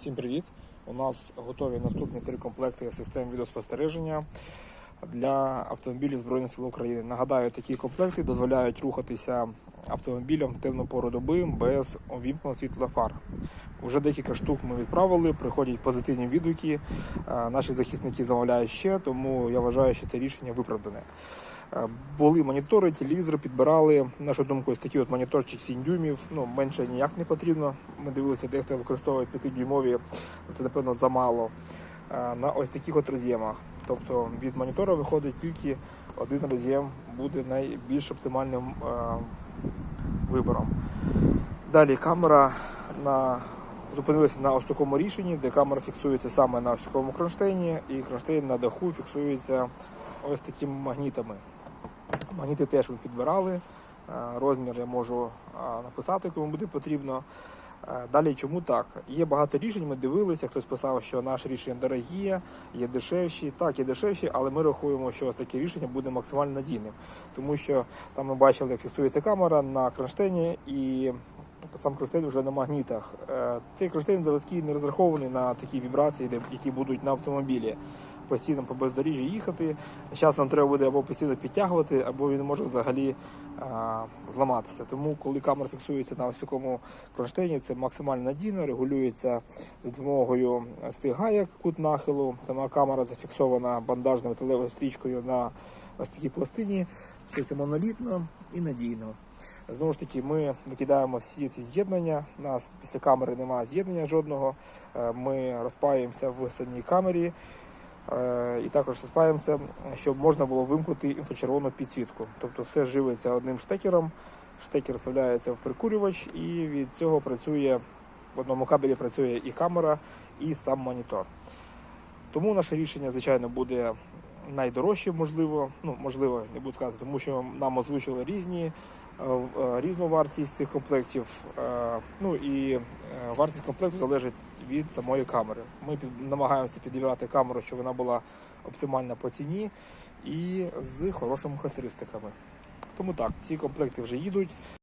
Всім привіт! У нас готові наступні три комплекти систем відеоспостереження для автомобілів Збройних сил України. Нагадаю, такі комплекти дозволяють рухатися автомобілям в темну пору доби без увімкненого світла фар. Уже декілька штук ми відправили, приходять позитивні відгуки. Е, Наші захисники замовляють ще, тому я вважаю, що це рішення виправдане. Е, Були монітори, телевізори підбирали. Нашу думку, ось такий от моніторчик 7 дюймів. Ну, менше ніяк не потрібно. Ми дивилися, дехто використовує 5-дюймові, це напевно замало. Е, На ось таких от роз'ємах. Тобто від монітора виходить тільки один роз'єм, буде найбільш оптимальним е, вибором. Далі камера на зупинилася на ось такому рішенні, де камера фіксується саме на ось такому кронштейні, і кронштейн на даху фіксується ось такими магнітами. Магніти теж ми підбирали. Е, Розмір я можу е, написати, кому буде потрібно. Е, Далі, чому так? Є багато рішень, ми дивилися, хтось писав, що наші рішення дорогі, є дешевші. Так, є дешевші, але ми рахуємо, що ось таке рішення буде максимально надійним. Тому що там ми бачили, як фіксується камера на кронштейні і сам кронштейн вже на магнітах. Е, Цей кронштейн заводський не розрахований на такі вібрації, які будуть на автомобілі. Постійно по бездоріжжі їхати. Зараз нам треба буде або постійно підтягувати, або він може взагалі а, зламатися. Тому, коли камера фіксується на ось такому кронштейні, це максимально надійно, регулюється за допомогою стиг гаяк кут нахилу. Сама камера зафіксована бандажною металевою стрічкою на ось такій пластині. Все це монолітно і надійно. Знову ж таки, ми викидаємо всі ці з'єднання. У нас після камери немає з'єднання жодного. Е, Ми розпаємося в самій камері. Е, І також розпаємося, щоб можна було вимкнути інфрачервону підсвітку. Тобто все живиться одним штекером, штекер вставляється в прикурювач, і від цього працює в одному кабелі працює і камера, і сам монітор. Тому наше рішення, звичайно, буде найдорожче, можливо. Ну, можливо, не буду сказати, тому що нам озвучили різні, е, е, різну вартість цих комплектів. Е, Ну і вартість комплекту залежить від самої камери. Ми намагаємося підібрати камеру, щоб вона була оптимальна по ціні і з хорошими характеристиками. Тому так, ці комплекти вже їдуть.